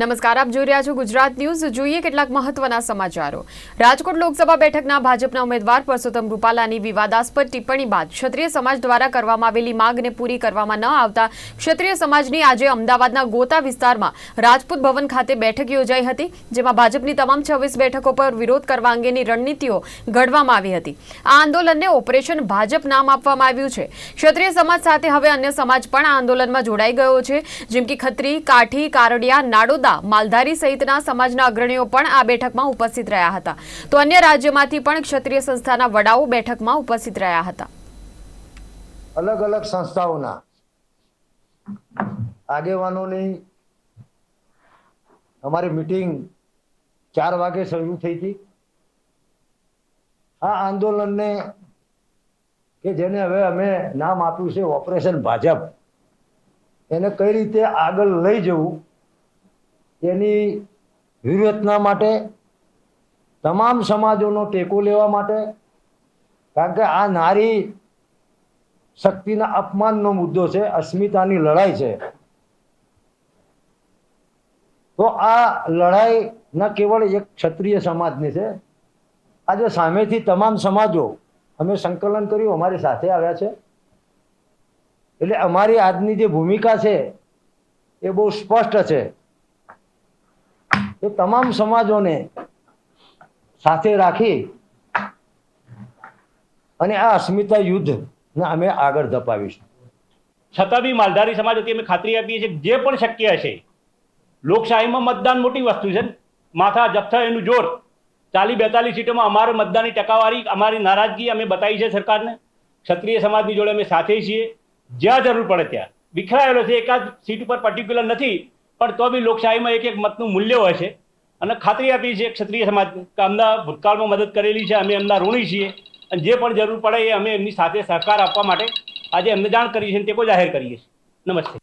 નમસ્કાર, આપ જોઈ રહ્યા છો ગુજરાત ન્યૂઝ. જોઈએ કેટલાક મહત્વના સમાચારો. રાજકોટ લોકસભા બેઠકના ભાજપના ઉમેદવાર પરસોત્તમ રૂપાલાની વિવાદાસ્પદ ટિપ્પણી બાદ ક્ષત્રિય સમાજ દ્વારા કરવામાં આવેલી માંગને પૂરી કરવામાં ન આવતા ક્ષત્રિય સમાજની આજે અમદાવાદના ગોતા વિસ્તારમાં રાજપૂત ભવન ખાતે બેઠક યોજાઈ હતી, જેમાં ભાજપની તમામ છવ્વીસ બેઠકો પર વિરોધ કરવા અંગેની રણનીતિઓ ઘડવામાં આવી હતી. આ આંદોલનને ઓપરેશન ભાજપ નામ આપવામાં આવ્યું છે. ક્ષત્રિય સમાજ સાથે હવે અન્ય સમાજ પણ આ આંદોલનમાં જોડાઈ ગયો છે, જેમ કે ખત્રી, કાઠી, કારડિયા, નાડોદા માલધારી સહિતના સમાજના અગ્રણીઓ પણ આ બેઠકમાં ઉપસ્થિત રહ્યા હતા. તો અન્ય રાજ્યમાંથી પણ ક્ષત્રિય સંસ્થાના વડાઓ બેઠકમાં ઉપસ્થિત રહ્યા હતા. અલગ અલગ સંસ્થાઓના આગેવાનોની અમારી મિટિંગ ચાર વાગે શરૂ થઈ હતી. આ આંદોલનને કે જેને હવે અમે નામ આપ્યું છે ઓપરેશન ભાજપ, એને કઈ રીતે આગળ લઈ જવું એની વ્યૂહરચના માટે તમામ સમાજોનો ટેકો લેવા માટે, કારણ કે આ નારી શક્તિના અપમાનનો મુદ્દો છે, અસ્મિતાની લડાઈ છે. તો આ લડાઈ ન કેવળ એક ક્ષત્રિય સમાજની છે આજે સામેથી તમામ સમાજો અમે સંકલન કર્યું, અમારી સાથે આવ્યા છે. એટલે અમારી આજની જે ભૂમિકા છે, એ બહુ સ્પષ્ટ છે. એ તમામ સમાજોને સાથે રાખી અને આ અસ્મિતા યુદ્ધ ને અમે આગળ ધપાવીશું. છતાં બી માલધારી સમાજ હતી અમે ખાતરી આપીએ છીએ જે પણ શક્ય હશે, લોકશાહીમાં મતદાન મોટી વસ્તુ છે. માથા જથ્થા એનું જોર. ચાલી બેતાલીસ સીટોમાં અમારે મતદાનની ટકાવારી, અમારી નારાજગી અમે બતાવી છે સરકારને. ક્ષત્રિય સમાજની જોડે અમે સાથે છીએ. જ્યાં જરૂર પડે ત્યાં. વિખરાયેલો છે, એકાદ સીટ ઉપર પર્ટિક્યુલર નથી. પણ તો બી લોકશાહીમાં એક એક મતનું મૂલ્ય હોય છે. અને ખાતરી આપી છે ક્ષત્રિય સમાજ અમના ભૂતકાળમાં મદદ કરેલી છે, અમે એમના ઋણી છીએ. અને જે પણ જરૂર પડે એ અમે એમની સાથે સહકાર આપવા માટે આજે એમને જાણ કરી છે અને ટેકો જાહેર કરીએ છીએ. નમસ્તે.